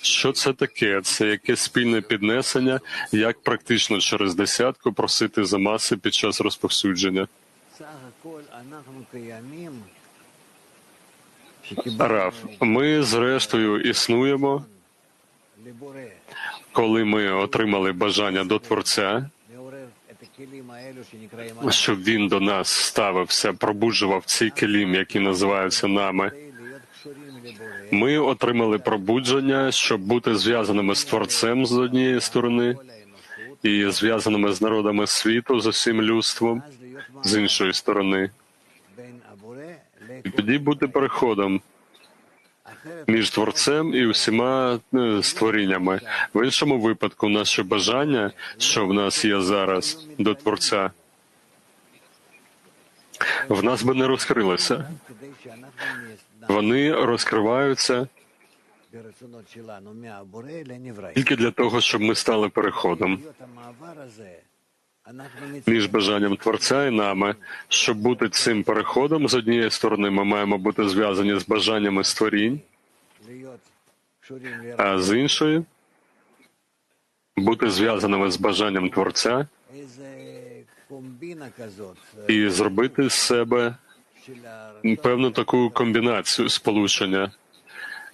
Що це таке? Це яке спільне піднесення, як практично через десятку просити за маси під час розповсюдження? Раф, ми зрештою існуємо, коли ми отримали бажання до творця, щоб він до нас ставився, пробуджував цей келім, який називається нами. Ми отримали пробудження, щоб бути зв'язаними з творцем з однієї сторони і зв'язаними з народами світу з усім людством з іншої сторони. І тоді бути переходом між творцем і усіма е, створіннями. В іншому випадку, наше бажання, що в нас є зараз, до творця в нас би не розкрилося. Вони розкриваються тільки для того, щоб ми стали переходом між бажанням творця і нами, щоб бути цим переходом з однієї сторони, ми маємо бути зв'язані з бажаннями створінь, а з іншої бути зв'язаними з бажанням творця і зробити з себе певну таку комбінацію сполучення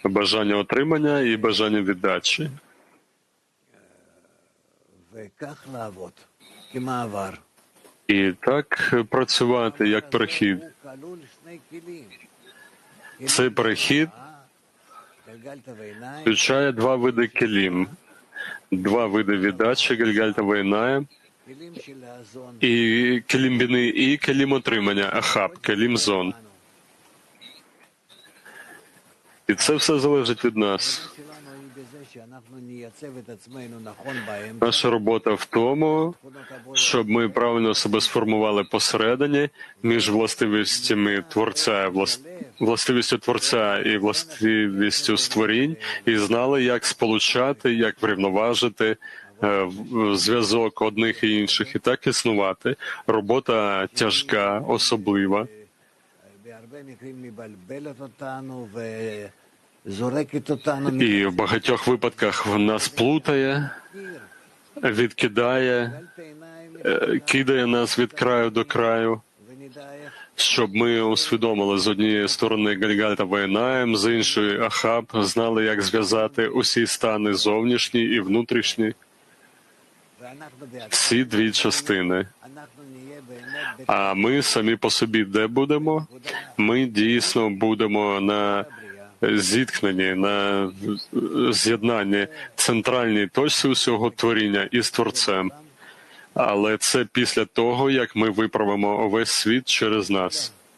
бажання отримання і бажання віддачі. І так працювати як перехід. Цей перехід включає два види келім, два види віддачі Гельгальта Вейная – і келім біни, і келім отримання, ахаб, келім зон. І це все залежить від нас. Наша робота в тому, щоб ми правильно себе сформували посередині між властивістями творця, влас... властивістю творця і властивістю створінь, і знали, як сполучати, як врівноважити Е, зв'язок одних і інших і так існувати. Робота тяжка, особлива. І в багатьох випадках нас плутає, відкидає, е, кидає нас від краю до краю, щоб ми усвідомили з однієї сторони Гальгальта Вайнаєм, з іншої Ахаб знали, як зв'язати усі стани зовнішні і внутрішні ці дві частини. А ми самі по собі де будемо? Ми дійсно будемо на зіткненні, на з'єднанні центральній точці усього творіння із творцем. Але це після того, як ми виправимо увесь світ через нас.